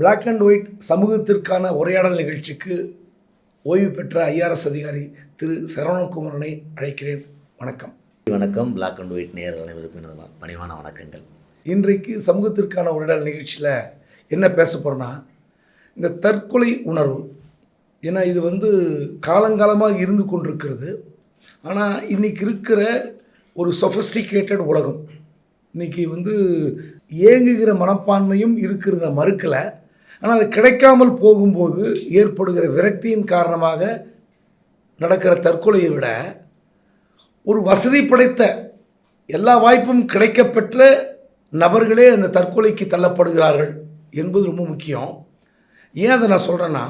Black and white சமூகத்திற்கான உரையாடல் நிகழ்ச்சிக்கு ஓய்வு பெற்ற ஐஆர்எஸ் அதிகாரி திரு சரவணகுமரனை அழைக்கிறேன். வணக்கம். வணக்கம். பிளாக் அண்ட் ஒயிட் நேயர்கள் அனைவருக்கும் எனது பணிவான வணக்கங்கள். இன்றைக்கு சமூகத்திற்கான உரையாடல் நிகழ்ச்சியில் என்ன பேச போகிறோன்னா இந்த தற்கொலை உணர்வு. ஏன்னா இது வந்து காலங்காலமாக இருந்து கொண்டிருக்கிறது. ஆனால் இன்றைக்கி இருக்கிற ஒரு சொஃபஸ்டிகேட்டட் உலகம். இன்றைக்கி வந்து ஏங்குகிற மனப்பான்மையும் இருக்கிறத மறுக்கலை. ஆனால் அது கிடைக்காமல் போகும்போது ஏற்படுகிற விரக்தியின் காரணமாக நடக்கிற தற்கொலையை விட ஒரு வசதி படைத்த எல்லா வாய்ப்பும் கிடைக்கப்பெற்ற நபர்களே அந்த தற்கொலைக்கு தள்ளப்படுகிறார்கள் என்பது ரொம்ப முக்கியம். ஏன் அதை நான் சொல்கிறேன்னா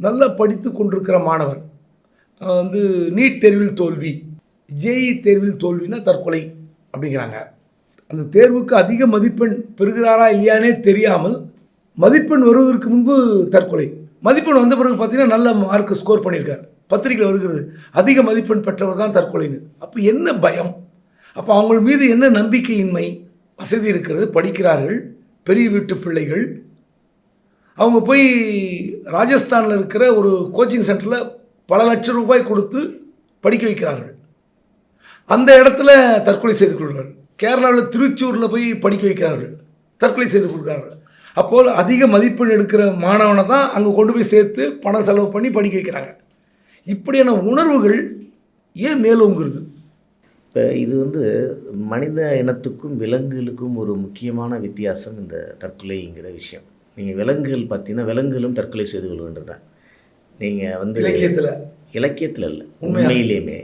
நல்லா படித்து கொண்டிருக்கிற மாணவர் வந்து நீட் தேர்வில் தோல்வி ஜேஇ தேர்வில் தோல்வினா தற்கொலை அப்படிங்கிறாங்க. அந்த தேர்வுக்கு அதிக மதிப்பெண் பெறுகிறாரா இல்லையானே தெரியாமல் மதிப்பெண் வருவதற்கு முன்பு தற்கொலை. மதிப்பெண் வந்த பிறகு பார்த்தீங்கன்னா நல்ல மார்க் ஸ்கோர் பண்ணியிருக்கார். பத்திரிக்கையில் வருகிறது. அதிக மதிப்பெண் பெற்றவர் தான் தற்கொலைன்னு. அப்போ என்ன பயம்? அப்போ அவங்க மீது என்ன நம்பிக்கையின்மை? வசதி இருக்கிறது படிக்கிறார்கள் பெரிய வீட்டு பிள்ளைகள். அவங்க போய் ராஜஸ்தானில் இருக்கிற ஒரு கோச்சிங் சென்டரில் பல லட்சம் ரூபாய் கொடுத்து படிக்க வைக்கிறார்கள். அந்த இடத்துல தற்கொலை செய்து கொள்கிறார்கள். கேரளாவில் திருச்சூரில் போய் படிக்க வைக்கிறார்கள். தற்கொலை செய்து கொள்கிறார்கள். அப்போது அதிக மதிப்பெண் எடுக்கிற மாணவனை தான் அங்கே கொண்டு போய் சேர்த்து பணம் செலவு பண்ணி படிக்க வைக்கிறாங்க. இப்படியான உணர்வுகள் ஏன் மேலோங்குறது? இப்போ இது வந்து மனித இனத்துக்கும் விலங்குகளுக்கும் ஒரு முக்கியமான வித்தியாசம் இந்த தற்கொலைங்கிற விஷயம். நீங்கள் விலங்குகள் பார்த்தீங்கன்னா விலங்குகளும் தற்கொலை செய்து கொள்கின்றன. நீங்கள் வந்து இலக்கியத்தில். இலக்கியத்தில் இல்லை உண்மையா? உண்மையிலேயுமே.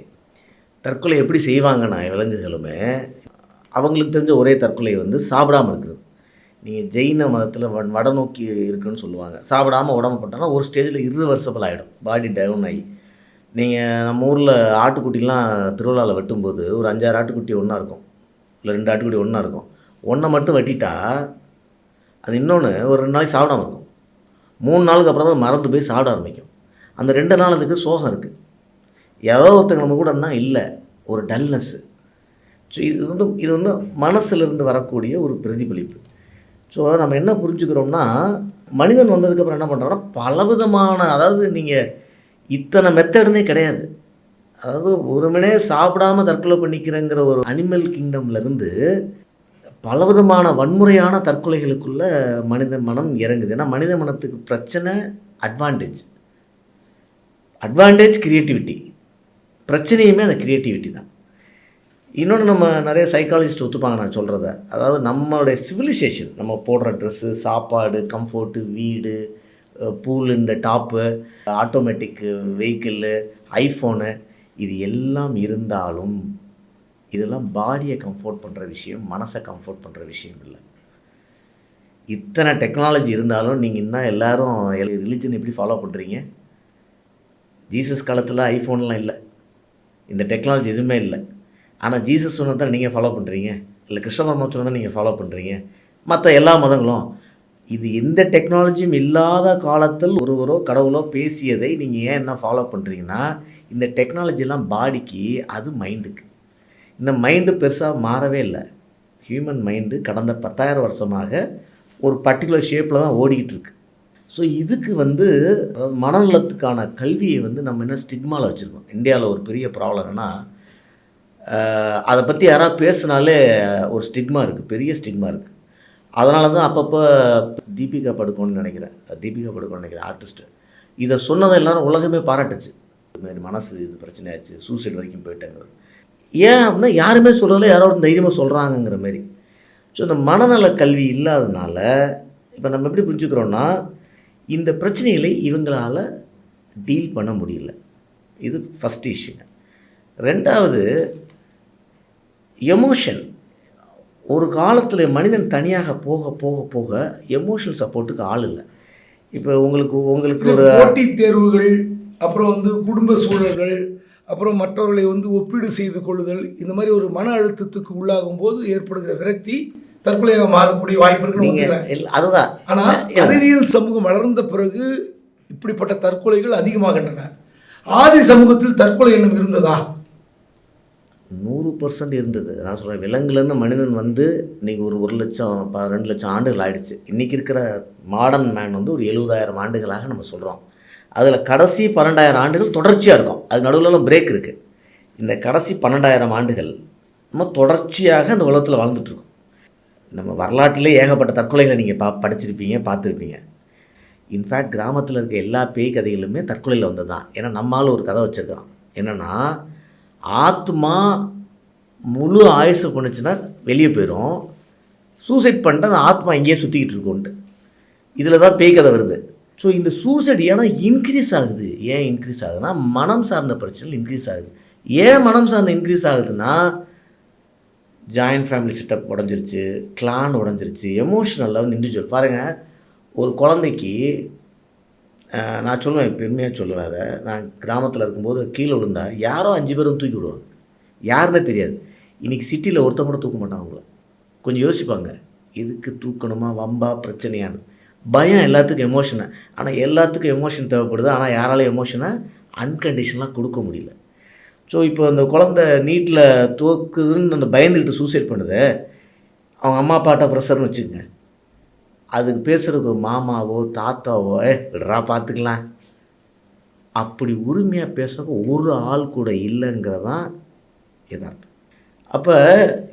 தற்கொலை எப்படி செய்வாங்கன்னா விலங்குகளுமே அவங்களுக்கு தெரிஞ்ச ஒரே தற்கொலை வந்து சாப்பிடாம இருக்கிறது. நீங்கள் ஜெயின மதத்தில் வ வட நோக்கி இருக்குன்னு சொல்லுவாங்க. சாப்பிடாம உடம்பு போட்டோன்னா ஒரு ஸ்டேஜில் இருவர்சபிள் ஆகிடும் பாடி டவுன் ஆகி நீங்கள் நம்ம ஊரில் ஆட்டுக்குட்டிலாம் திருவிழாவில் வெட்டும்போது ஒரு அஞ்சாறு ஆட்டுக்குட்டி ஒன்றா இருக்கும். இல்லை ரெண்டு ஆட்டுக்குட்டி ஒன்றா இருக்கும். ஒன்றை மட்டும் வெட்டிட்டா அது இன்னொன்று ஒரு ரெண்டு நாளைக்கு சாப்பிடாம இருக்கும். மூணு நாளுக்கு அப்புறம் தான் மறந்து போய் சாப்பிட ஆரம்பிக்கும். அந்த ரெண்டு நாள் அதுக்கு சோகம் இருக்குது யாரோ ஒருத்தங்க நம்ம கூட இல்லை. ஒரு டல்னஸ்ஸு ஸோ இது வந்து இது வந்து மனசுலேருந்து வரக்கூடிய ஒரு பிரதிபலிப்பு. ஸோ நம்ம என்ன புரிஞ்சுக்கிறோம்னா மனிதன் வந்ததுக்கப்புறம் என்ன பண்ணுறோம்னா பலவிதமான அதாவது நீங்கள் இத்தனை மெத்தடுனே கிடையாது. அதாவது ஒரு மணி சாப்பிடாம தற்கொலை பண்ணிக்கிறேங்கிற ஒரு அனிமல் கிங்டம்லேருந்து பலவிதமான வன்முறையான தற்கொலைகளுக்குள்ள மனித மனம் இறங்குது. ஏன்னா மனித மனத்துக்கு பிரச்சனை அட்வான்டேஜ் அட்வான்டேஜ் கிரியேட்டிவிட்டி பிரச்சனையுமே அந்த கிரியேட்டிவிட்டி தான். இன்னொன்று நம்ம நிறைய சைக்காலஜிஸ்ட் ஒத்துப்பாங்க நான் சொல்கிறத அதாவது நம்மளுடைய சிவிலைசேஷன் நம்ம போடுற ட்ரெஸ்ஸு சாப்பாடு கம்ஃபர்ட்டு வீடு பூல் இந்த டாப்பு ஆட்டோமேட்டிக்கு வெஹிக்கிளு ஐஃபோனு இது எல்லாம் இருந்தாலும் இதெல்லாம் பாடியை கம்ஃபோர்ட் பண்ணுற விஷயம் மனசை கம்ஃபோர்ட் பண்ணுற விஷயம் இல்லை. இத்தனை டெக்னாலஜி இருந்தாலும் நீங்கள் இன்னும் எல்லோரும் ரிலிஜன் எப்படி ஃபாலோ பண்ணுறீங்க ஜீசஸ் காலத்தில் ஐஃபோன்லாம் இல்லை. இந்த டெக்னாலஜி எதுவுமே இல்லை. ஆனால் ஜீசஸ் சொன்னதை நீங்கள் ஃபாலோ பண்ணுறீங்க இல்லை கிருஷ்ண பரமா சொன்னதை நீங்கள் ஃபாலோ பண்ணுறீங்க மற்ற எல்லா மதங்களும். இது எந்த டெக்னாலஜியும் இல்லாத காலத்தில் ஒருவரோ கடவுளோ பேசியதை நீங்கள் ஏன் என்ன ஃபாலோ பண்ணுறீங்கன்னா இந்த டெக்னாலஜிலாம் பாடிக்கு அது மைண்டுக்கு இந்த மைண்டு பெருசாக மாறவே இல்லை. ஹியூமன் மைண்டு கடந்த பத்தாயிரம் வருஷமாக ஒரு பர்டிகுலர் ஷேப்பில் தான் ஓடிக்கிட்டு இருக்கு. ஸோ இதுக்கு வந்து அதாவது மனநலத்துக்கான கல்வியை வந்து நம்ம என்ன ஸ்டிக்மாவில் வச்சுருக்கோம்? இந்தியாவில் ஒரு பெரிய ப்ராப்ளம் அதை பற்றி யாராவது பேசினாலே ஒரு ஸ்டிக்மா இருக்குது பெரிய ஸ்டிக்மா இருக்குது அதனால தான் அப்பப்போ தீபிகா படுக்கோன்னு நினைக்கிறேன். தீபிகா படுக்கோன்னு நினைக்கிறேன் ஆர்டிஸ்ட்டு இதை சொன்னதை எல்லாரும் உலகமே பாராட்டுச்சு. இதுமாதிரி மனசு இது பிரச்சனையாச்சு சூசைட் வரைக்கும் போயிட்டேங்கிறது. ஏன் அப்படின்னா யாருமே சொல்லலை யாரோ ஒரு தைரியமாக சொல்கிறாங்கங்கிற மாதிரி. ஸோ இந்த மனநல கல்வி இல்லாதனால இப்போ நம்ம எப்படி புரிஞ்சுக்கிறோன்னா இந்த பிரச்சனைகளை இவங்களால் டீல் பண்ண முடியல. இது ஃபஸ்ட் இஷ்யூங்க ரெண்டாவது எமோஷன் ஒரு காலத்தில் மனிதன் தனியாக போக போக போக எமோஷனல் சப்போர்ட்டுக்கு ஆள் இல்லை. இப்போ உங்களுக்கு உங்களுக்கு ஒரு போட்டித் தேர்வுகள் அப்புறம் வந்து குடும்ப சூழல்கள் அப்புறம் மற்றவர்களை வந்து ஒப்பீடு செய்து கொள்ளுதல் இந்த மாதிரி ஒரு மன அழுத்தத்துக்கு உள்ளாகும் போது ஏற்படுகிற விரக்தி தற்கொலையாக மாறக்கூடிய வாய்ப்பு இருக்குன்னு அதுதான். ஆனா அறிவியல் சமூகம் வளர்ந்த பிறகு இப்படிப்பட்ட தற்கொலைகள் அதிகமாகின்றன. ஆதி சமூகத்தில் தற்கொலை எண்ணம் இருந்ததா? நூறு பர்சன்ட் இருந்தது. நான் சொல்கிறேன் விலங்குலேருந்து மனிதன் வந்து இன்றைக்கி ஒரு ஒரு லட்சம் ப ரெண்டு லட்சம் ஆண்டுகள் ஆயிடுச்சு. இன்றைக்கி இருக்கிற மாடர்ன் மேன் வந்து ஒரு எழுபதாயிரம் ஆண்டுகளாக நம்ம சொல்கிறோம் அதில் கடைசி பன்னெண்டாயிரம் ஆண்டுகள் தொடர்ச்சியாக இருக்கும். அது நடுவில் பிரேக் இருக்குது இந்த கடைசி பன்னெண்டாயிரம் ஆண்டுகள் நம்ம தொடர்ச்சியாக இந்த உலகத்தில் வாழ்ந்துட்டுருக்கோம் நம்ம வரலாற்றிலே ஏகப்பட்ட தற்கொலைகளை நீங்கள் பா படிச்சிருப்பீங்க பார்த்துருப்பீங்க. இன்ஃபேக்ட் கிராமத்தில் இருக்க எல்லா பேய் கதைகளுமே தற்கொலையில் வந்தது தான் ஏன்னா நம்மளால் ஒரு கதை வச்சுருக்கிறோம். என்னென்னா ஆத்மா முழு ஆயுசு பண்ணுச்சுன்னா வெளியே போயிடும் சூசைட் பண்ணிட்டு அந்த ஆத்மா இங்கேயே சுற்றிக்கிட்டு இருக்கும்ன்ட்டு இதில் தான் பேய் கதை வருது. ஸோ இந்த சூசைட் ஏன்னா இன்க்ரீஸ் ஆகுது. ஏன் இன்க்ரீஸ் ஆகுதுன்னா மனம் சார்ந்த பிரச்சனைகள் இன்க்ரீஸ் ஆகுது. ஏன் மனம் சார்ந்த இன்க்ரீஸ் ஆகுதுன்னா ஜாயின்ட் ஃபேமிலி செட்டப் உடஞ்சிருச்சு கிளான் உடஞ்சிருச்சு எமோஷனல் வந்து இண்டிவிஜுவல் பாருங்கள் ஒரு குழந்தைக்கு நான் சொல்லுவேன் பெருமையாக சொல்லுவேன் அதை. நான் கிராமத்தில் இருக்கும்போது கீழே விழுந்தா யாரோ அஞ்சு பேரும் தூக்கி விடுவாங்க. யாருன்னே தெரியாது. இன்றைக்கி சிட்டியில் ஒருத்தன் கூட தூக்க மாட்டாங்க அவங்கள. கொஞ்சம் யோசிப்பாங்க. எதுக்கு தூக்கணுமா? வம்பா? பிரச்சனையான்னு. பயம் எல்லாத்துக்கும் எமோஷனை ஆனால் எல்லாத்துக்கும் எமோஷன் தேவைப்படுது. ஆனால் யாராலையும் எமோஷனை அன்கண்டிஷனலாக கொடுக்க முடியல. ஸோ இப்போ அந்த குழந்த நீட்டில் தோக்குதுன்னு அந்த பயந்துக்கிட்டு சூசைட் பண்ணுது. அவங்க அம்மா அப்பாட்ட ப்ரெஷர்னு வச்சுக்கோங்க. அதுக்கு பேசுகிறதுக்கு ஒரு மாமாவோ தாத்தாவோ ஏ விடுறா பார்த்துக்கலாம் அப்படி உரிமையாக பேசுறதுக்கு ஒரு ஆள் கூட இல்லைங்கிறதான் எதார்த்தம். அப்போ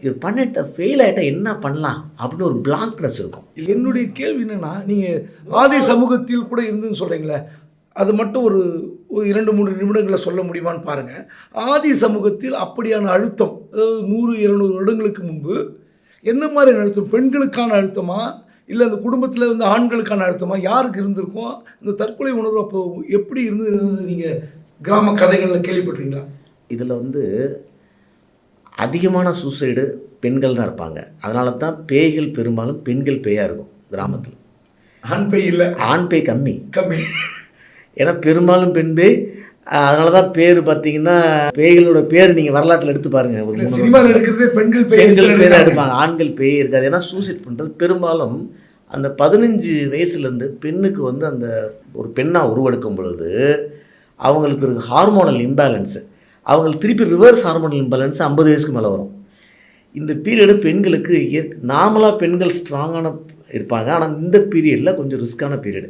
இது பண்ணிட்ட ஃபெயில் ஆகிட்டா என்ன பண்ணலாம் அப்படின்னு ஒரு பிளாங்க்னஸ் இருக்கும். என்னுடைய கேள்வி என்னென்னா நீங்கள் ஆதி சமூகத்தில் கூட இருந்துன்னு சொல்கிறீங்களே அது மட்டும் ஒரு இரண்டு மூன்று நிமிடங்களை சொல்ல முடியுமான்னு பாருங்கள் ஆதி சமூகத்தில் அப்படியான அழுத்தம் அதாவது நூறு இருநூறு வருடங்களுக்கு முன்பு என்ன மாதிரி அழுத்தம்? பெண்களுக்கான அழுத்தமாக இல்லை அந்த குடும்பத்தில் வந்து ஆண்களுக்கான அழுத்தமா? யாருக்கு இருந்திருக்கும்? இந்த தற்கொலை உணர்வு அப்போ எப்படி இருந்தது நீங்கள் கிராம கதைகளில் கேள்விப்பட்டிருக்கீங்களா? இதில் வந்து அதிகமான சூசைடு பெண்கள் தான் இருப்பாங்க. அதனால தான் பேய்கள் பெரும்பாலும் பெண்கள் பேயாக இருக்கும் கிராமத்தில். ஆண் பெய் இல்லை. ஆண் பேய் கம்மி. கம்மி. ஏன்னா பெரும்பாலும் பெண் பேய் அதனால தான் பேர் பார்த்தீங்கன்னா பேய்களோட பேர் நீங்கள் வரலாற்றில் எடுத்து எடுக்கிறதே பெண்கள் பெண்கள் பேர் எடுப்பாங்க. எடுப்பாங்க. ஆண்கள் பேய் இருக்காது. ஏன்னா சூசைட் பண்ணுறது பெரும்பாலும் அந்த பதினஞ்சு வயசுலேருந்து பெண்ணுக்கு வந்து அந்த ஒரு பெண்ணாக உருவெடுக்கும் பொழுது அவங்களுக்கு ஒரு ஹார்மோனல் இம்பேலன்ஸு அவங்களுக்கு திருப்பி ரிவர்ஸ் ஹார்மோனல் இம்பேலன்ஸ் ஐம்பது வயசுக்கு மேலே வரும். இந்த பீரியடு பெண்களுக்கு நார்மலாக பெண்கள் ஸ்ட்ராங்கான இருப்பாங்க. ஆனால் இந்த பீரியடில் கொஞ்சம் ரிஸ்க்கான பீரியடு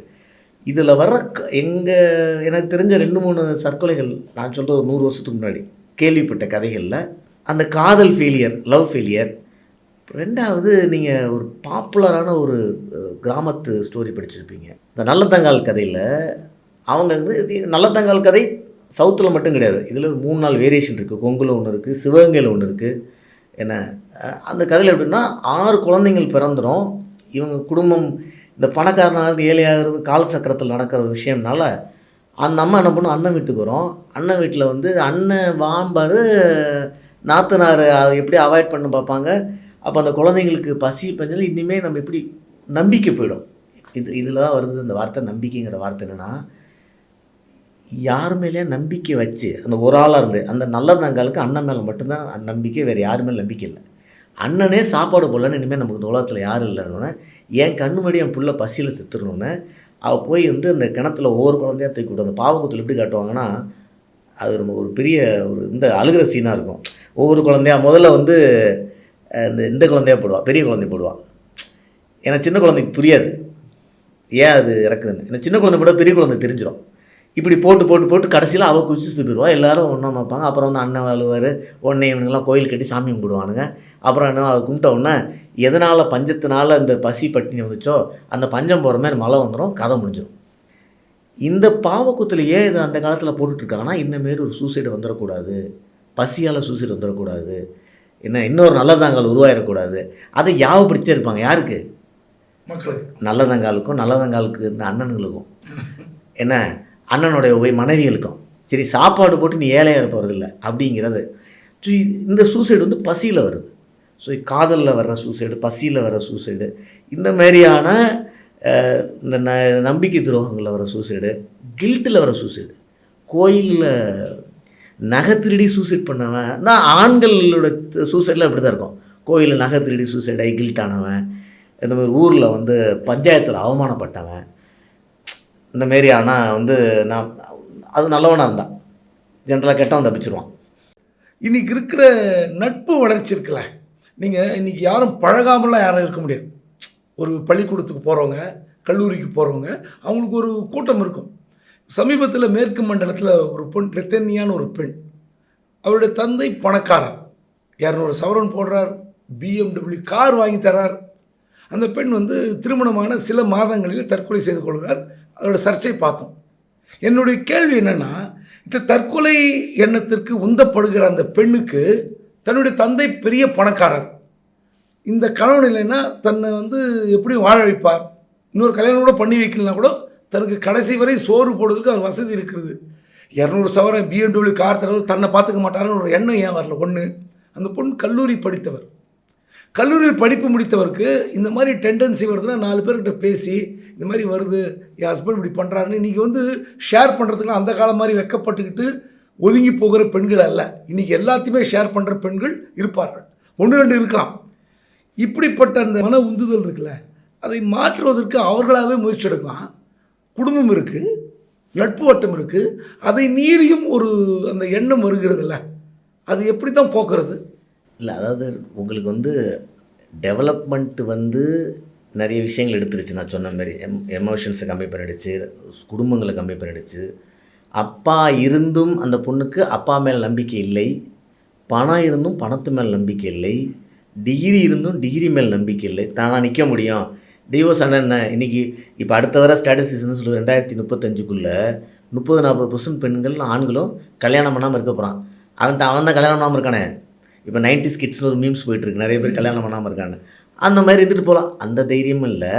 இதில் வர்ற எங்கள் எனக்கு தெரிஞ்ச ரெண்டு மூணு சர்க்கொலைகள் நான் சொல்கிறது ஒரு நூறு வருஷத்துக்கு முன்னாடி. கேள்விப்பட்ட கதைகளில் அந்த காதல் ஃபெயிலியர் லவ் ஃபெயிலியர் ரெண்டாவது நீங்கள் ஒரு பாப்புலரான ஒரு கிராமத்து ஸ்டோரி படிச்சிருப்பீங்க. இந்த நல்லத்தங்கால் கதையில் அவங்க வந்து இது நல்லத்தங்கால் கதை சவுத்தில் மட்டும் கிடையாது. இதில் ஒரு மூணு நாள் வேரியேஷன் இருக்குது கொங்குல ஒன்று இருக்குது சிவகங்கையில் ஒன்று இருக்குது என்ன அந்த கதையில் எப்படின்னா ஆறு குழந்தைங்கள் பிறந்துடும் இவங்க குடும்பம் இந்த பணக்காரனாகிறது ஏழையாகிறது கால் சக்கரத்தில் நடக்கிற விஷயம்னால அந்த அம்மா என்ன பண்ணும்? அண்ணன் வீட்டுக்கு வரும். அண்ணன் வீட்டில் வந்து அண்ணன் வாம்பார் நாத்தனார் அதை எப்படி அவாய்ட் பண்ண பார்ப்பாங்க. அப்போ அந்த குழந்தைங்களுக்கு பசி பஞ்சல் இனிமேல் நம்ம எப்படி நம்பிக்கை போயிடும். இது இதில் தான் வருது இந்த வார்த்தை நம்பிக்கைங்கிற வார்த்தை என்னென்னா யார் மேலேயே நம்பிக்கை வச்சு அந்த ஒரு ஆளாக இருந்து அந்த நல்லதங்காலுக்கு அண்ணன் மேலே மட்டும்தான் நம்பிக்கை வேறு யார் மேலே நம்பிக்கை இல்லை. அண்ணனே சாப்பாடு போடலன்னு இனிமேல் நமக்கு இந்த உலகத்தில் யாரும் இல்லைன்னு என் கண்ணு முன்னாடி என் புள்ள பசியில் செத்துடணுன்னு அவள் போய் வந்து அந்த கிணத்துல ஒவ்வொரு குழந்தையா தூக்கி விட்டு அந்த பாவக்குத்தில் எப்படி காட்டுவாங்கன்னா அது ரொம்ப ஒரு பெரிய ஒரு இந்த அழுகிற சீனாக இருக்கும். ஒவ்வொரு குழந்தையா முதல்ல வந்து இந்த இந்த குழந்தையா போடுவாள் பெரிய குழந்தை போடுவாள் ஏன்னா சின்ன குழந்தைக்கு புரியாது. ஏன் அது இறக்குதுன்னு? ஏன்னா சின்ன குழந்தை போட பெரிய குழந்தை தெரிஞ்சிடும் இப்படி போட்டு போட்டு போட்டு கடைசியில் அவள் குதிச்சு போயிடுவா எல்லாரும் ஒன்றா வைப்பாங்க அப்புறம் வந்து அண்ணன் அழுவார். உடனே இவனுங்கெல்லாம் கோயில் கட்டி சாமி கும்பிடுவானுங்க. அப்புறம் என்ன அதை கும்பிட்ட உடனே எதனால் பஞ்சத்தினால இந்த பசி பட்டினி வந்துச்சோ அந்த பஞ்சம் போகிற மாதிரி மழை வந்துடும் கதை முடிஞ்சிடும் இந்த பாவக்குத்தில் ஏன் இதை அந்த காலத்தில் போட்டுட்ருக்காங்கன்னா இந்தமாரி ஒரு சூசைடு வந்துடக்கூடாது பசியால் சூசைடு வந்துடக்கூடாது என்ன இன்னொரு நல்லதாங்கல் உருவாயிடக்கூடாது அதை யாவப்படுத்தியே இருப்பாங்க. யாருக்கு? மக்களுக்கு. நல்லதங்காலுக்கும் நல்லதங்காலுக்கு இருந்த அண்ணனுங்களுக்கும் என்ன? அண்ணனுடைய உபய மனைவிகளுக்கும் சரி சாப்பாடு போட்டு நீ ஏழையாக இருப்பறதில்ல அப்படிங்கிறது. ஸோ இந்த சூசைடு வந்து பசியில் வருது. ஸோ காதலில் வர்ற சூசைடு பசியில் வர சூசைடு இந்த மாதிரியான இந்த ந நம்பிக்கை துரோகங்களில் வர சூசைடு கில்ட்டில் வர சூசைடு கோயிலில் நகை திருடி சூசைட் பண்ணவன் நான் ஆண்களோட சூசைடில் அப்படி தான் இருக்கும். கோயிலில் நகை திருடி சூசைடாகி கில்ட் ஆனவன் இந்த மாதிரி ஊரில் வந்து பஞ்சாயத்தில் அவமானப்பட்டவன் இந்த மாரி ஆனால் வந்து நான் அது நல்லவனாக இருந்தான். ஜென்ரலாக கெட்டவன் தப்பிச்சிருவான். இன்னைக்கு இருக்கிற நட்பு வளர்ச்சி இருக்குல்ல நீங்கள் இன்னைக்கு யாரும் பழகாமலாம் யாரும் இருக்க முடியாது. ஒரு பள்ளிக்கூடத்துக்கு போகிறவங்க கல்லூரிக்கு போகிறவங்க அவங்களுக்கு ஒரு கூட்டம் இருக்கும். சமீபத்தில் மேற்கு மண்டலத்தில் ஒரு பெண் ரெத்தன்னியான ஒரு பெண் அவருடைய தந்தை பணக்காரர். இரநூறு சவரன் போடுறார் பிஎம்டபிள்யூ கார் வாங்கி தரார். அந்த பெண் வந்து திருமணமான சில மாதங்களில் தற்கொலை செய்து கொள்கிறார். அதோட சர்ச்சை பார்த்தோம். என்னுடைய கேள்வி என்னென்னா இந்த தற்கொலை எண்ணத்திற்கு உந்தப்படுகிற அந்த பெண்ணுக்கு தன்னுடைய தந்தை பெரிய பணக்காரர். இந்த கணவன் இல்லைன்னா தன்னை வந்து எப்படி வாழ வைப்பார். இன்னொரு கல்யாணம் கூட பண்ணி வைக்கலனா கூட தனக்கு கடைசி வரை சோறு போடுறதுக்கு அவர் வசதி இருக்கிறது. இரநூறு சவரம் பிஎன்டபிள்யூ கார் தரவர் தன்னை பார்த்துக்க மாட்டாருன்னு ஒரு எண்ணம் ஏன் வரல? ஒன்று அந்த பொண்ணு கல்லூரி படித்தவர். கல்லூரியில் படிப்பு முடித்தவருக்கு இந்த மாதிரி டெண்டன்சி வருதுன்னா நாலு பேர்கிட்ட பேசி இந்த மாதிரி வருது என் ஹஸ்பண்ட் இப்படி பண்ணுறாருன்னு இன்றைக்கி வந்து ஷேர் பண்ணுறதுக்குலாம் அந்த காலம் மாதிரி வெக்கப்பட்டுக்கிட்டு ஒதுங்கி போகிற பெண்கள் அல்ல. இன்றைக்கி எல்லாத்தையுமே ஷேர் பண்ணுற பெண்கள் இருப்பார்கள். ஒன்று ரெண்டு இருக்கலாம். இப்படிப்பட்ட அந்த மன உந்துதல் இருக்குல்ல அதை மாற்றுவதற்கு அவர்களாகவே முயற்சி எடுக்கலாம். குடும்பம் இருக்குது நட்பு வட்டம் இருக்குது அதை மீறியும் ஒரு அந்த எண்ணம் வருகிறதுல்ல. அது எப்படி தான் போக்குறது? இல்லை அதாவது உங்களுக்கு வந்து டெவலப்மெண்ட் வந்து நிறைய விஷயங்கள் எடுத்துருச்சு நான் சொன்ன மாதிரி. எம் எமோஷன்ஸை கம்மி பண்ணிடுச்சு குடும்பங்களை கம்மி பண்ணிடுச்சு. அப்பா இருந்தும் அந்த பொண்ணுக்கு அப்பா மேல் நம்பிக்கை இல்லை. பணம் இருந்தும் பணத்து மேல் நம்பிக்கை இல்லை. டிகிரி இருந்தும் டிகிரி மேல் நம்பிக்கை இல்லை. தானாக நிற்க முடியும். டிவோர்ஸ் ஆனால் என்ன? இன்றைக்கி இப்போ அடுத்த வர ஸ்டாட்டிஸ்டிக்ஸ்னு சொல்லுது ரெண்டாயிரத்தி முப்பத்தஞ்சுக்குள்ளே முப்பது நாற்பது பர்சன்ட் பெண்கள் ஆண்களும் கல்யாணம் பண்ணாமல் இருக்க போகிறான் அவன் தான் அவன் தான் கல்யாணம் பண்ணாமல் இருக்கானே. இப்போ நைன்டி கிட்ஸ்னு ஒரு மீம்ஸ் போயிட்டுருக்கு. நிறைய பேர் கல்யாணம் பண்ணாமல் இருக்காங்க. அந்த மாதிரி இருந்துட்டு போகலாம். அந்த தைரியமும் இல்லை.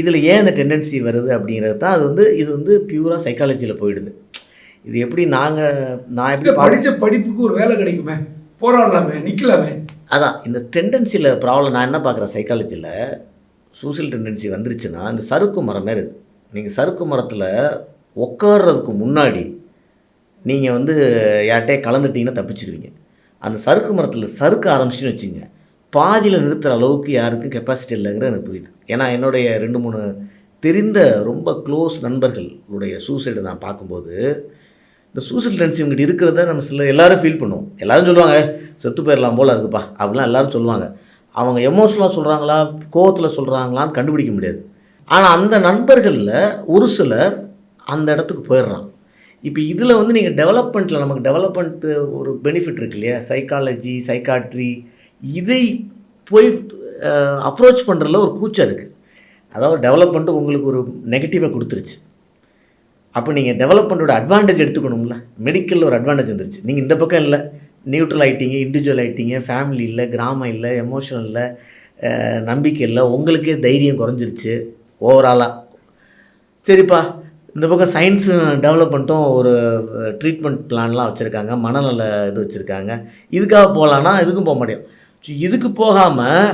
இதில் ஏன் அந்த டெண்டன்சி வருது அப்படிங்கிறது தான் அது வந்து இது வந்து பியூராக சைக்காலஜியில் போயிடுது. இது எப்படி நாங்கள் நான் எப்படி படித்த படிப்புக்கு ஒரு வேலை கிடைக்குமே. போராடலாமே நிற்கலாமே அதான் இந்த டெண்டன்சியில் ப்ராப்ளம் நான் என்ன பார்க்குறேன் சைக்காலஜியில் சூசைல் டெண்டன்சி வந்துருச்சுன்னா இந்த சறுக்கு மரம் இருக்குது நீங்கள் சறுக்கு மரத்தில் உட்கார்றதுக்கு முன்னாடி நீங்கள் வந்து யார்கிட்டயே கலந்துட்டீங்கன்னா தப்பிச்சிருவீங்க. அந்த சறுக்கு மரத்தில் சறுக்க ஆரம்பிச்சுன்னு வச்சுங்க. பாதியில் நிறுத்துகிற அளவுக்கு யாருக்கும் கெப்பாசிட்டி இல்லைங்கிற எனக்கு புரியுது. ஏன்னா என்னுடைய ரெண்டு மூணு தெரிந்த ரொம்ப க்ளோஸ் நண்பர்களுடைய சூசைடை நான் பார்க்கும்போது இந்த சூசைட் டென்சி இவங்ககிட்ட இருக்கிறத நம்ம சில எல்லோரும் ஃபீல் பண்ணுவோம். எல்லோரும் சொல்லுவாங்க செத்து போயிடலாம் போல இருக்குப்பா. அப்படிலாம் எல்லோரும் சொல்லுவாங்க. அவங்க எமோஷனலாக சொல்கிறாங்களா கோவத்தில் சொல்கிறாங்களான்னு கண்டுபிடிக்க முடியாது. ஆனால் அந்த நண்பர்களில் ஒரு சிலர் அந்த இடத்துக்கு போயிடுறான். இப்போ இதில் வந்து நீங்கள் டெவலப்மெண்ட்டில் நமக்கு டெவலப்மெண்ட்டு ஒரு பெனிஃபிட் இருக்கு இல்லையா? சைக்காலஜி சைக்காட்ரி இதை போய் அப்ரோச் பண்ணுறதுல ஒரு கூச்சம் இருக்குது அதாவது டெவலப்மெண்ட்டு உங்களுக்கு ஒரு நெகட்டிவாக கொடுத்துருச்சு. அப்போ நீங்கள் டெவலப்மெண்ட்டோட அட்வான்டேஜ் எடுத்துக்கணும்ல. மெடிக்கலில் ஒரு அட்வான்டேஜ் வந்துருச்சு. நீங்கள் இந்த பக்கம் இல்லை. நியூட்ரல் ஆகிட்டீங்க இண்டிவிஜுவல் ஆகிட்டீங்க ஃபேமிலி இல்லை கிராமம் இல்லை எமோஷனல் இல்லை நம்பிக்கை இல்லை உங்களுக்கே தைரியம் குறைஞ்சிருச்சு ஓவராலாக சரிப்பா. இந்த பக்கம் சயின்ஸ் டெவலப் ஒரு ட்ரீட்மெண்ட் பிளான்லாம் வச்சுருக்காங்க. மனநல இது வச்சுருக்காங்க. இதுக்காக போகலான்னா இதுக்கும் போக முடியும். ஸோ இதுக்கு போகாமல்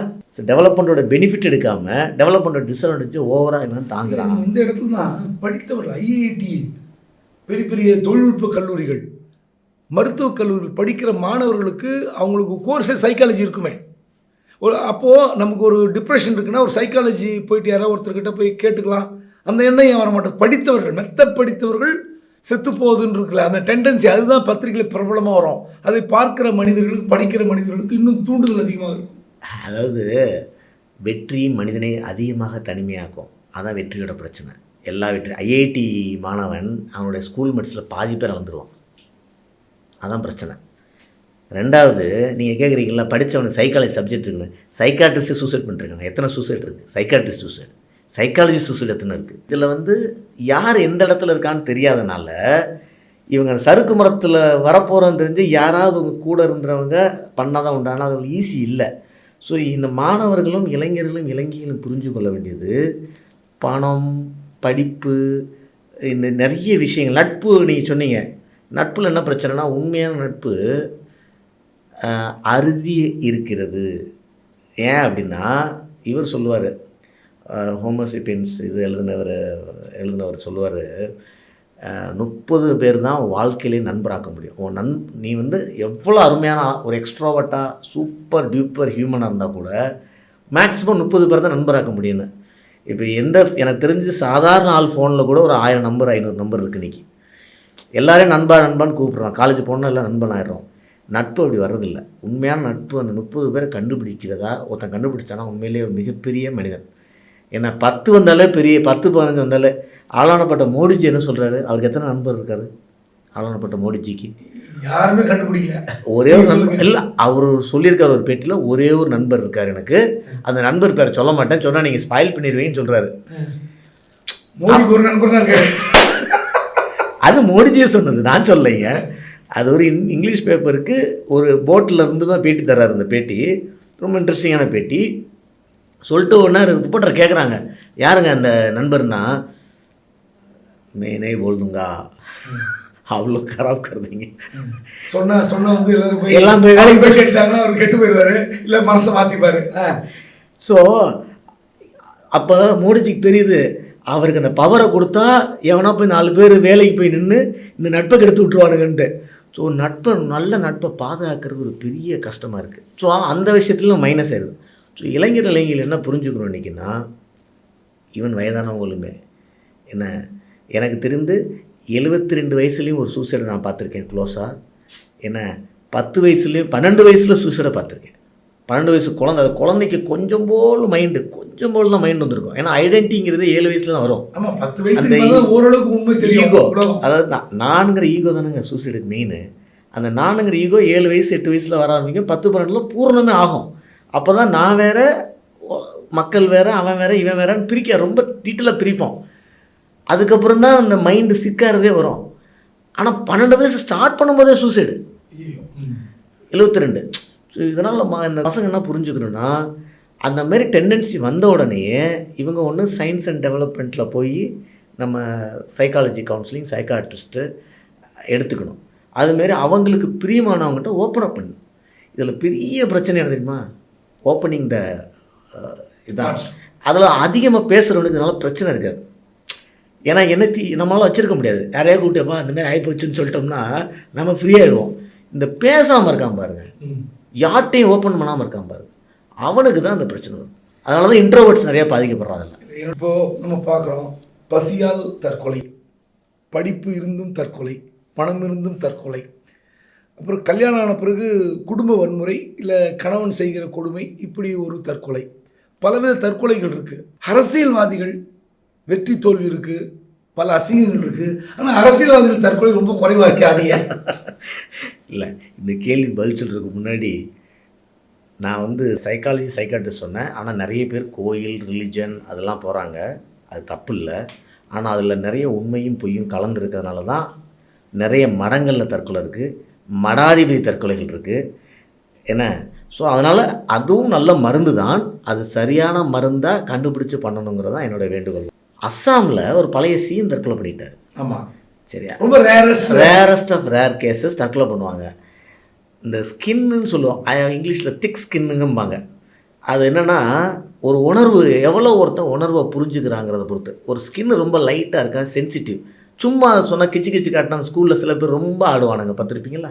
டெவலப்மெண்ட்டோட பெனிஃபிட் எடுக்காமல் டெவலப்மெண்ட்டோட டிஸ்அட்வான்டேஜ் ஓவராக என்னன்னு தாங்குறான். இந்த இடத்துல தான் படித்தவர் ஐஐடி பெரிய பெரிய தொழில்நுட்ப கல்லூரிகள் மருத்துவக் கல்லூரிகள் படிக்கிற மாணவர்களுக்கு அவங்களுக்கு கோர்ஸே சைக்காலஜி இருக்குமே. ஒரு அப்போது நமக்கு ஒரு டிப்ரெஷன் இருக்குன்னா ஒரு சைக்காலஜி போயிட்டு யாராவது ஒருத்தர்கிட்ட போய் கேட்டுக்கலாம். அந்த எண்ணம் ஏன் வர மாட்டோம் படித்தவர்கள் மெத்த படித்தவர்கள் செத்து போகுதுன்னு இருக்குல்ல அந்த டெண்டன்சி அதுதான் பத்திரிகையில் பிரபலமாக வரும். அதை பார்க்கிற மனிதர்களுக்கு படிக்கிற மனிதர்களுக்கு இன்னும் தூண்டுதல் அதிகமாக இருக்கும். அதாவது வெற்றி மனிதனை அதிகமாக தனிமையாக்கும். அதான் வெற்றியோட பிரச்சனை. எல்லா வெற்றி ஐஐடி மாணவன் அவனுடைய ஸ்கூல் மெட்ஸில் பாதி பேர் வந்துடுவான் அதான் பிரச்சனை. ரெண்டாவது நீங்கள் கேட்குறீங்களா படித்தவனுக்கு சைக்காலஜி சப்ஜெக்ட் இருக்குன்னு. சைக்காட்ரிஸ்ட்டு சூசைட் பண்ணிருக்காங்க எத்தனை சூசைட் இருக்குது சைக்காட்ரிஸ்ட் சூசைட் சைக்காலஜி சூசைட் இருக்குது இதில் வந்து யார் எந்த இடத்துல இருக்கான்னு தெரியாதனால இவங்க அந்த சறுக்கு மரத்தில் வரப்போகிறோன்னு தெரிஞ்சு யாராவது உங்க கூட இருந்தவங்க பண்ணாதான் உண்டு. ஆனால் அது ஈஸி இல்லை. ஸோ இந்த மாணவர்களும் இளைஞர்களும் இளைஞர்களும் புரிஞ்சு கொள்ள வேண்டியது பணம் படிப்பு இந்த நிறைய விஷயங்கள். நட்பு நீங்கள் சொன்னீங்க. நட்பில் என்ன பிரச்சனைனா உண்மையான நட்பு அறுதி இருக்கிறது. ஏன் அப்படின்னா இவர் சொல்லுவார் ஹோமோசிபின்ஸ் இது எழுதினவர் எழுதினவர் சொல்லுவார் முப்பது பேர் தான் வாழ்க்கையிலே நண்பராக்க முடியும். உன் நண் நீ வந்து எவ்வளோ அருமையான ஒரு எக்ஸ்ட்ராவட்டாக சூப்பர் டியூப்பர் ஹியூமனாக இருந்தால் கூட மேக்ஸிமம் முப்பது பேர் தான் நண்பராக்க முடியும்னு. இப்போ எந்த எனக்கு தெரிஞ்சு சாதாரண ஆள் ஃபோனில் கூட ஒரு ஆயிரம் நம்பர் ஐநூறு நம்பர் இருக்குது இன்றைக்கி எல்லாரையும் நண்பா நண்பான்னு கூப்பிட்றோம். காலேஜ் போனால் எல்லாம் நண்பன் ஆயிடுறோம் நட்பு அப்படி வர்றதில்ல. உண்மையான நட்பு அந்த முப்பது பேரை கண்டுபிடிக்கிறதா ஒருத்தன் கண்டுபிடிச்சானா உண்மையிலேயே ஒரு மிகப்பெரிய மனிதன். ஏன்னா பத்து வந்தாலே பெரிய பத்து பதினஞ்சு வந்தாலே ஆளானப்பட்ட மோடிஜி என்ன சொல்கிறாரு அவருக்கு எத்தனை நண்பர் இருக்காரு? ஆளானப்பட்ட மோடிஜிக்கு. யாருமே கண்டுபிடிக்கல. ஒரே ஒரு நண்பர் இல்லை அவர் சொல்லியிருக்காரு ஒரு பேட்டியில் ஒரே ஒரு நண்பர் இருக்கார் எனக்கு. அந்த நண்பர் பேரை சொல்ல மாட்டேன் சொன்னால் நீங்கள் ஸ்பாயில் பண்ணிடுவீங்கன்னு சொல்கிறாரு மோடிக்கு ஒரு நண்பர் தான் இருக்காரு. அது மோடிஜியே சொன்னது நான் சொல்லலைங்க. அது ஒரு இங் இங்கிலீஷ் பேப்பருக்கு ஒரு போட்டில் இருந்து தான் பேட்டி தர்றாரு அந்த பேட்டி. ரொம்ப இன்ட்ரெஸ்டிங்கான பேட்டி. சொல்லிட்டு உடனே ரிப்போர்ட்டர் கேட்குறாங்க யாருங்க அந்த நண்பர்னா? மேனே போல்துங்கா. அவ்வளோ கராப் கருதுங்க சொன்ன சொன்ன வந்து எல்லாரும் போய் எல்லாம் போய் வேலைக்கு போய் கேட்டாங்கன்னா அவர் கெட்டு போயிடுவாரு. இல்ல மனசை மாத்திப்பாரு. ஆ. ஸோ அப்போ மோடிஜிக்கு தெரியுது அவருக்கு அந்த பவரை கொடுத்தா எவனா போய் நாலு பேர் வேலைக்கு போய் நின்று இந்த நட்பை கெடுத்து விட்ருவானுங்கன்ட்டு ஸோ நட்பை நல்ல நட்பை பாதுகாக்கிறது ஒரு பெரிய கஷ்டமாக இருக்குது ஸோ அந்த விஷயத்துலையும் மைனஸ் ஆயிடுது. ஸோ இளைஞர் இளைஞர்கள் என்ன புரிஞ்சுக்கணும் இன்றைக்கின்னா ஈவன் வயதானவங்களுமே. என்ன? எனக்கு தெரிந்து எழுபத்தி ரெண்டு வயசுலேயும் ஒரு சூசைடை நான் பார்த்துருக்கேன் க்ளோஸாக என்ன? பத்து வயசுலேயும் பன்னெண்டு வயசில் சூசைடை பார்த்துருக்கேன். பன்னெண்டு வயசு குழந்தை அது குழந்தைக்கு கொஞ்சம் போல் மைண்டு கொஞ்சம் போல் தான் மைண்ட் வந்திருக்கும். ஏன்னா ஐடென்டிங்கிறது ஏழு வயசுல தான் வரும். ஆமா பத்து தான் ஓரளவுக்கு உண்மை ஈகோ. அதாவது நான் நான்கிற ஈகோ தானேங்க சூசைடுக்கு மெயின் அந்த நானுங்கிற ஈகோ ஏழு வயசு எட்டு வயசில் வர ஆரம்பிக்கும். பத்து பன்னெண்டில் பூரணமே ஆகும். அப்போ தான் நான் வேற மக்கள் வேற அவன் வேற இவன் வேறன்னு பிரிக்க ரொம்ப டீட்டெயிலாக பிரிப்போம். அதுக்கப்புறம் தான் அந்த மைண்டு சிக்காரதே வரும். ஆனால் பன்னெண்டு வயசு ஸ்டார்ட் பண்ணும்போதே சூசைடு. எழுபத்தி ரெண்டு ஸோ இதனால் ம இந்த பசங்க என்ன புரிஞ்சுக்கணுன்னா அந்த மாதிரி டெண்டன்சி வந்த உடனேயே இவங்க ஒன்று சயின்ஸ் அண்ட் டெவலப்மெண்ட்டில் போய் நம்ம சைக்காலஜி கவுன்சிலிங் சைக்காட்ரிஸ்ட்டு எடுத்துக்கணும். அதுமாரி அவங்களுக்கு பிரியமானவங்ககிட்ட ஓப்பன் அப் பண்ணணும் இதில் பெரிய பிரச்சனை என்ன தெரியுமா? ஓப்பனிங் த இதான். அதில் அதிகமாக பேசுகிறவனுக்கு இதனால பிரச்சனை இருக்காது. ஏன்னா என்ன தீ நம்மளால வச்சிருக்க முடியாது. யாரையா கூப்பிட்டப்பா இந்த மாதிரி ஆகிப்போச்சுன்னு சொல்லிட்டோம்னா நம்ம ஃப்ரீயாகிடுவோம் இந்த பேசாமல் இருக்கான் பாருங்க. ம். யார்ட்டையும் ஓப்பன் பண்ணாமல் இருக்கான் பாருங்க. அவனுக்கு தான் அந்த பிரச்சனை வரும். அதனால தான் இன்ட்ரோவர்ட்ஸ் நிறைய பாதிக்கப்படுறாங்கல்ல இப்போ நம்ம பார்க்குறோம் பசியால் தற்கொலை படிப்பு இருந்தும் தற்கொலை பணம் இருந்தும் தற்கொலை. அப்புறம் கல்யாணம் ஆன பிறகு குடும்ப வன்முறை இல்லை கணவன் செய்கிற கொடுமை இப்படி ஒரு தற்கொலை. பலவித தற்கொலைகள் இருக்குது அரசியல்வாதிகள் வெற்றி தோல்வி இருக்குது பல அசிங்கங்கள் இருக்குது ஆனால் அரசியல்வாதிகள் தற்கொலை ரொம்ப குறைவாக இருக்கு இல்லை இந்த கேள்வி பதில் சொல்கிறதுக்கு முன்னாடி நான் வந்து சைக்காலஜி சைக்காட்டிஸ்ட் சொன்னேன். ஆனால் நிறைய பேர் கோயில் ரிலிஜன் அதெல்லாம் போகிறாங்க அது தப்பு இல்லை. ஆனால் அதில் நிறைய உண்மையும் பொய்யும் கலந்துருக்கிறதுனால தான் நிறைய மடங்களில் தற்கொலை இருக்குது மடாதிபதி தற்கொலைகள் இருக்குது என்ன? ஸோ அதனால் அதுவும் நல்ல மருந்து தான். அது சரியான மருந்தாக கண்டுபிடிச்சு பண்ணணுங்கிறது தான் என்னோட வேண்டுகோள். அஸ்ஸாமில் ஒரு பழைய சீன் தற்கொலை பண்ணிட்டார். ஆமாம் சரியா ரொம்ப rarest rarest of rare cases தற்கொலை பண்ணுவாங்க. இந்த ஸ்கின்னு சொல்லுவோம். இங்கிலீஷில் திக் ஸ்கின்னுங்கம்பாங்க அது என்னென்னா ஒரு உணர்வு எவ்வளோ ஒருத்தன் உணர்வை புரிஞ்சுக்கிறாங்கிறத பொறுத்து. ஒரு ஸ்கின் ரொம்ப லைட்டாக இருக்கா? சென்சிட்டிவ் சும்மா சொன்னால் கிச்சு கிச்சு காட்டினா ஸ்கூலில் சில பேர் ரொம்ப ஆடுவானுங்க. பார்த்துருப்பீங்களா?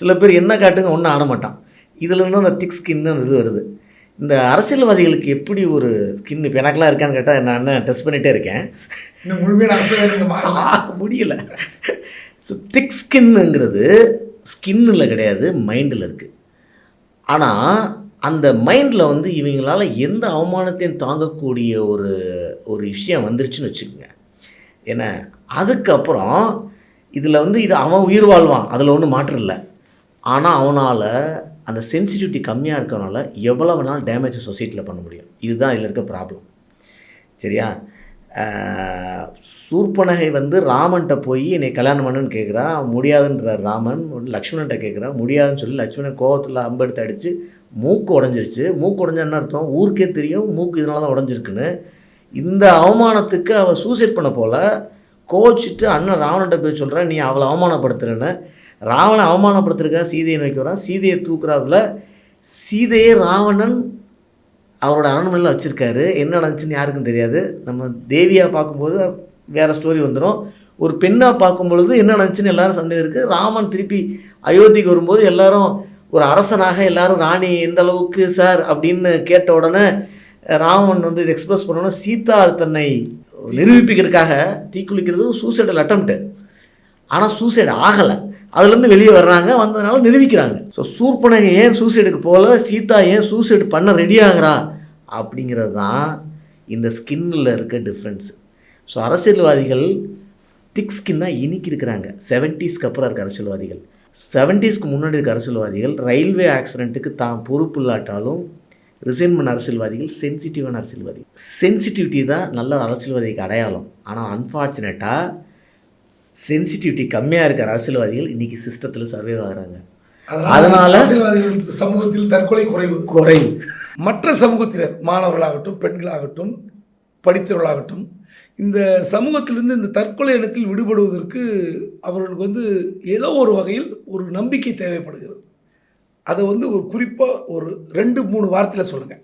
சில பேர் என்ன காட்டுங்க ஒன்றும் ஆட மாட்டான். இதில் இருந்து அந்த திக் ஸ்கின்னு இது வருது. இந்த அரசியல்வாதிகளுக்கு எப்படி ஒரு ஸ்கின் இப்போ எனக்கெல்லாம் இருக்கான்னு கேட்டால் நான் டெஸ்ட் பண்ணிகிட்டே இருக்கேன். இன்னும் முடியல. ஸோ திக் ஸ்கின்னுங்கிறது ஸ்கின்னில் கிடையாது மைண்டில் இருக்குது ஆனால் அந்த மைண்டில் வந்து இவங்களால எந்த அவமானத்தையும் தாங்கக்கூடிய ஒரு ஒரு விஷயம் வந்துருச்சுன்னு வச்சுக்கோங்க. என்ன அதுக்கப்புறம் இதில் வந்து இது அவன் உயிர் வாழ்வான். அதில் ஒன்றும் மாற்றம் இல்லை. ஆனால் அவனால் அந்த சென்சிட்டிவிட்டி கம்மியாக இருக்கிறனால எவ்வளோ வேணாலும் டேமேஜ் சொசைட்டியில் பண்ண முடியும். இதுதான் இதில் இருக்க ப்ராப்ளம் சரியா? சூர்பனகை வந்து ராமன்கிட்ட போய் என்னை கல்யாணம் பண்ணுன்னு கேட்குறா முடியாதுன்ற ராமன். லக்ஷ்மணன்ட்ட கேட்குறா முடியாதுன்னு சொல்லி லக்ஷ்மணன் கோவத்தில் அம்பெடுத்து அடித்து மூக்கு உடஞ்சிருச்சு. மூக்கு உடஞ்சா என்ன அர்த்தம்? ஊருக்கே தெரியும். மூக்கு இதனால தான் உடஞ்சிருக்குன்னு. இந்த அவமானத்துக்கு அவள் சூசைட் பண்ண போல கோச்சிட்டு அண்ணன் ராவணன்ட்ட போய் சொல்கிறேன் நீ அவளை அவமானப்படுத்துறேன்னு. ராவணை அவமானப்படுத்திருக்கா சீதையை நோக்கி வரான். சீதையை தூக்குறாப்புல சீதையே ராவணன் அவரோட அரண்மனையில் வச்சுருக்காரு. என்ன நடந்துச்சுன்னு யாருக்கும் தெரியாது. நம்ம தேவியாக பார்க்கும்போது வேறு ஸ்டோரி வந்துடும் ஒரு பெண்ணாக பார்க்கும் பொழுது என்ன நடந்துச்சுன்னு எல்லாரும் சந்தேகம் இருக்குது ராமன் திருப்பி அயோத்திக்கு வரும்போது எல்லாரும் ஒரு அரசனாக எல்லாரும் ராணி எந்த அளவுக்கு சார்? அப்படின்னு கேட்ட உடனே ராமன் வந்து இது எக்ஸ்பிரஸ் பண்ணோன்னா சீதா தன்னை நிரூபிக்கிறதுக்காக தீக்குளிக்கிறது சூசைடல் அட்டம்ப்ட்டு ஆனால் சூசைடு ஆகலை. அதுலேருந்து வெளியே வர்றாங்க வந்ததுனால நிரூபிக்கிறாங்க. ஸோ சூர்பனகை ஏன் சூசைடுக்கு போகல? சீதா ஏன் சூசைடு பண்ண ரெடி ஆகிறா? அப்படிங்கிறது தான் இந்த ஸ்கின்னில் இருக்க டிஃப்ரென்ஸு ஸோ அரசியல்வாதிகள் திக் ஸ்கின்னாக இனிக்கி இருக்கிறாங்க. செவன்ட்டீஸ்க்கு அப்புறம் இருக்க அரசியல்வாதிகள். செவன்ட்டீஸ்க்கு முன்னாடி இருக்க அரசியல்வாதிகள் ரயில்வே ஆக்சிடெண்ட்டுக்கு தான் பொறுப்பு இல்லாட்டாலும் ரிசைன் பண்ண அரசியல்வாதிகள் சென்சிட்டிவான அரசியல்வாதி. சென்சிட்டிவிட்டி தான் நல்ல அரசியல்வாதிக்கு அடையாளம். ஆனால் அன்ஃபார்ச்சுனேட்டாக சென்சிட்டிவிட்டி கம்மியாக இருக்கிற அரசியல்வாதிகள் இன்றைக்கி சிஸ்டத்தில் சர்வே ஆகுறாங்க. அதனால அரசியல்வாதிகள் சமூகத்தில் தற்கொலை குறைவு. குறைவு. மற்ற சமூகத்தினர் மாணவர்களாகட்டும் பெண்களாகட்டும் படித்தவர்களாகட்டும் இந்த சமூகத்திலிருந்து இந்த தற்கொலை எண்ணத்தில் விடுபடுவதற்கு அவர்களுக்கு வந்து ஏதோ ஒரு வகையில் ஒரு நம்பிக்கை தேவைப்படுகிறது. அதை வந்து ஒரு குறிப்பாக ஒரு ரெண்டு மூணு வாரத்தில் சொல்லுங்கள்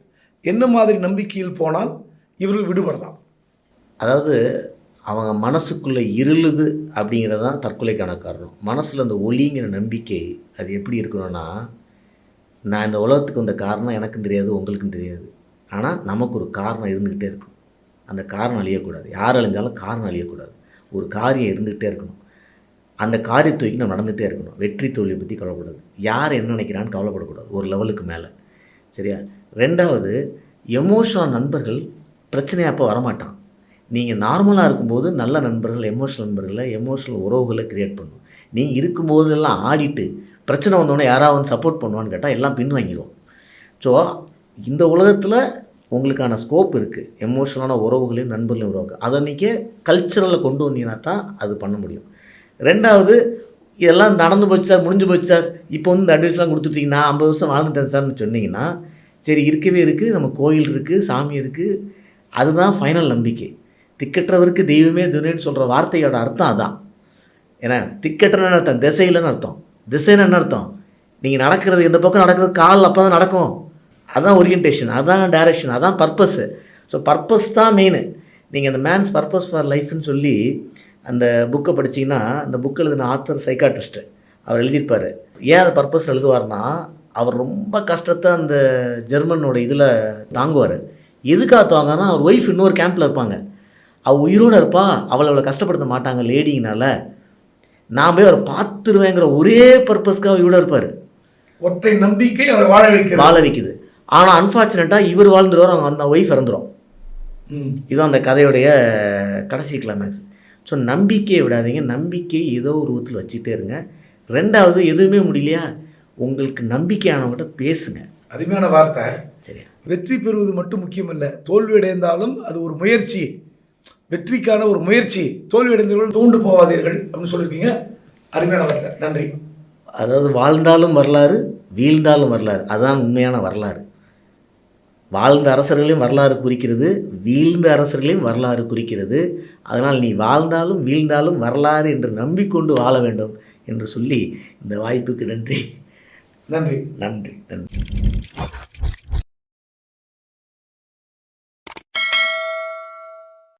என்ன மாதிரி நம்பிக்கையில் போனால் இவர்கள் விடுபடலாம். அதாவது அவங்க மனசுக்குள்ளே இருளுது அப்படிங்கிறது தான் தற்கொலைக்கான காரணம். மனசில் அந்த ஒளிங்கிற நம்பிக்கை அது எப்படி இருக்கணும்னா நான் இந்த உலகத்துக்கு வந்த காரணம் எனக்கும் தெரியாது உங்களுக்கும் தெரியாது. ஆனால் நமக்கு ஒரு காரணம் இருந்துக்கிட்டே இருக்கும். அந்த காரணம் அழியக்கூடாது. யார் அழிஞ்சாலும் காரணம் அழியக்கூடாது. ஒரு காரியம் இருந்துக்கிட்டே இருக்கணும். அந்த காரியத்தை தூக்கி நம்ம நடந்துகிட்டே இருக்கணும். வெற்றி தோல்வியை பற்றி கவலைப்படாது. யார் என்ன நினைக்கிறான்னு கவலைப்படக்கூடாது. ஒரு லெவலுக்கு மேலே. சரியா? ரெண்டாவது எமோஷனல் நண்பர்கள் பிரச்சனையாக அப்போ வரமாட்டான் நீங்கள் நார்மலாக இருக்கும்போது நல்ல நண்பர்கள் எமோஷனல் நண்பர்களை எமோஷனல் உறவுகளை க்ரியேட் பண்ணும். நீங்கள் இருக்கும்போதெல்லாம் ஆடிட்டு பிரச்சனை வந்தோடனே யாராவது வந்து சப்போர்ட் பண்ணுவான்னு கேட்டால் எல்லாம் பின் வாங்கிடுவோம் ஸோ இந்த உலகத்தில் உங்களுக்கான ஸ்கோப் இருக்குது எமோஷனலான உறவுகளையும் நண்பர்களையும் உருவாக்கு. அதை நீங்கள் கல்ச்சரலில் கொண்டு வந்தீங்கன்னா தான் அது பண்ண முடியும். ரெண்டாவது இதெல்லாம் நடந்து போச்சு சார் முடிஞ்சு போச்சு சார். இப்போ வந்து இந்த அட்வைஸ்லாம் கொடுத்துட்டீங்கன்னா ஐம்பது வருஷம் வாழ்ந்துட்டேன் சார்னு சொன்னீங்கன்னா சரி இருக்கவே இருக்குது நம்ம கோயில் இருக்குது சாமி இருக்குது அதுதான் ஃபைனல் நம்பிக்கை. திக்கற்றவருக்கு தெய்வமே துணைன்னு சொல்கிற வார்த்தையோட அர்த்தம் அதான். ஏன்னா திக்கற்றன்னு அர்த்தம்? திசையிலன்னு அர்த்தம். திசைன்னு என்ன அர்த்தம்? நீங்கள் நடக்கிறது இந்த பக்கம் நடக்கிறது கால் அப்போ தான் நடக்கும். அதுதான் ஓரியன்டேஷன் அதான் டைரக்ஷன் அதான் பர்பஸ்ஸு ஸோ பர்பஸ் தான் மெயின் நீங்கள் அந்த மேன்ஸ் பர்பஸ் ஃபார் லைஃப்னு சொல்லி அந்த புக்கை படிச்சீங்கன்னா அந்த புக் எழுதின ஆத்தர் சைக்காட்ரிஸ்ட்டு அவர் எழுதியிருப்பார். ஏன் அந்த பர்பஸ் எழுதுவார்னா அவர் ரொம்ப கஷ்டத்தை அந்த ஜெர்மனோட இதில் தாங்குவார். எதுக்காக தாங்கன்னா அவர் ஒய்ஃப் இன்னொரு கேம்பில் இருப்பாங்க. அவள் உயிரோடு இருப்பா அவளை அவளை கஷ்டப்படுத்த மாட்டாங்க லேடிங்கனால நான் போய் அவரை பார்த்துருவேங்கிற ஒரே பர்பஸ்க்காக இவரோட இருப்பார். ஒற்றை நம்பிக்கை அவர் வாழ வைக்கிறது. வாழ வைக்குது. ஆனால் அன்ஃபார்ச்சுனேட்டாக இவர் வாழ்ந்துருவார் அவங்க அந்த ஒய்ஃப் இறந்துரும். ம். இதுதான் அந்த கதையுடைய கடைசி கிளைமேக்ஸ் ஸோ நம்பிக்கையை விடாதீங்க. நம்பிக்கை ஏதோ ஒரு ரூபத்தில் வச்சுட்டே இருங்க. ரெண்டாவது எதுவுமே முடியலையா? உங்களுக்கு நம்பிக்கையானவங்ககிட்ட பேசுங்க. அருமையான வார்த்தை. சரியா வெற்றி பெறுவது மட்டும் முக்கியமல்ல. தோல்வி அடைந்தாலும் அது ஒரு முயற்சி. வெற்றிக்கான ஒரு முயற்சி. தோல்வி அடைந்தவர்கள் தூண்டு போவாதீர்கள் அப்படின்னு சொல்லியிருக்கீங்க. அருமையான வார்த்தை. நன்றி. அதாவது வாழ்ந்தாலும் வரலாறு வீழ்ந்தாலும் வரலாறு. அதுதான் உண்மையான வரலாறு. வாழ்ந்த அரசர்களையும் வரலாறு குறிக்கிறது வீழ்ந்த அரசர்களையும் வரலாறு குறிக்கிறது. அதனால் நீ வாழ்ந்தாலும் வீழ்ந்தாலும் வரலாறு என்று நம்பிக்கொண்டு வாழ வேண்டும் என்று சொல்லி இந்த வாய்ப்புக்கு நன்றி. நன்றி. நன்றி நன்றி.